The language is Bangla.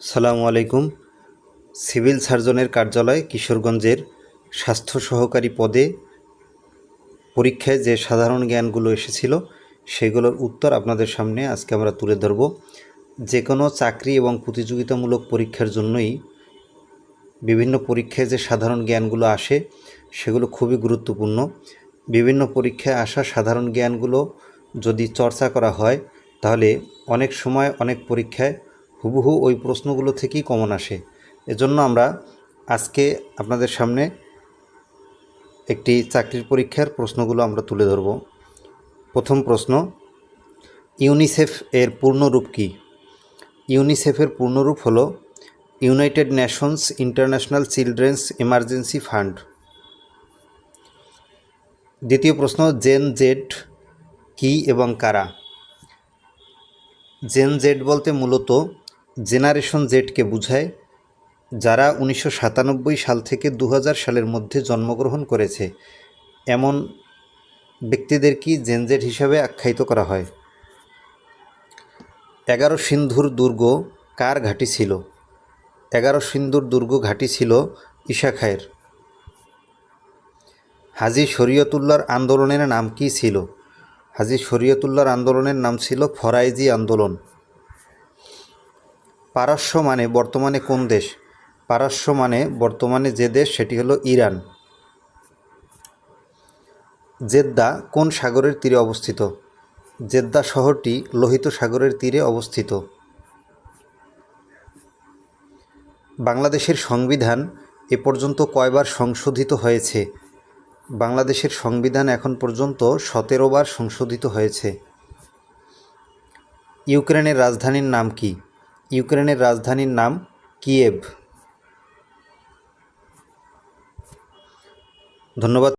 সালামু আলাইকুম। সিভিল সার্জনের কার্যালয় কিশোরগঞ্জের স্বাস্থ্য সহকারী পদে পরীক্ষায় যে সাধারণ জ্ঞানগুলো এসেছিল, সেগুলোর উত্তর আপনাদের সামনে আজকে আমরা তুলে ধরব। যে কোনো চাকরি এবং প্রতিযোগিতামূলক পরীক্ষার জন্যই বিভিন্ন পরীক্ষায় যে সাধারণ জ্ঞানগুলো আসে, সেগুলো খুবই গুরুত্বপূর্ণ। বিভিন্ন পরীক্ষায় আসা সাধারণ জ্ঞানগুলো যদি চর্চা করা হয়, তাহলে অনেক সময় অনেক পরীক্ষায় হুবহু ওই প্রশ্নগুলো থেকেই কমন আসে। এজন্য আমরা আজকে আপনাদের সামনে একটি চাকরির পরীক্ষার প্রশ্নগুলো আমরা তুলে ধরব। প্রথম প্রশ্ন, ইউনিসেফ এর পূর্ণরূপ কী? ইউনিসেফের পূর্ণরূপ হলো United Nations International Children's Emergency Fund. দ্বিতীয় প্রশ্ন, জেন জেড কি এবং কারা? জেন জেড বলতে মূলত জেনারেশন জেডকে বোঝায়, যারা উনিশশো সাতানব্বই সাল থেকে দু হাজার সালের মধ্যে জন্মগ্রহণ করেছে। এমন ব্যক্তিদের জেন জেড হিসাবে আখ্যায়িত করা হয়? এগারো সিন্ধুর দুর্গ কার ঘাঁটি ছিল? এগারো সিন্ধুর দুর্গ ঘাঁটি ছিল ঈশা খায়ের। হাজি শরীয়তুল্লাহর আন্দোলনের নাম কি ছিল? হাজি শরীয়তুল্লাহর আন্দোলনের নাম ছিল ফরাইজি আন্দোলন। পারস্য মানে বর্তমানে কোন দেশ? পারস্য মানে বর্তমানে যে দেশ, সেটি হলো ইরান। জেদ্দা কোন সাগরের তীরে অবস্থিত? জেদ্দা শহরটি লোহিত সাগরের তীরে অবস্থিত। বাংলাদেশের সংবিধান এ পর্যন্ত কয়বার সংশোধিত হয়েছে? বাংলাদেশের সংবিধান এখন পর্যন্ত সতেরো বার সংশোধিত হয়েছে। ইউক্রেনের রাজধানীর নাম কি? ইউক্রেনের রাজধানীর নাম কিয়েভ। ধন্যবাদ।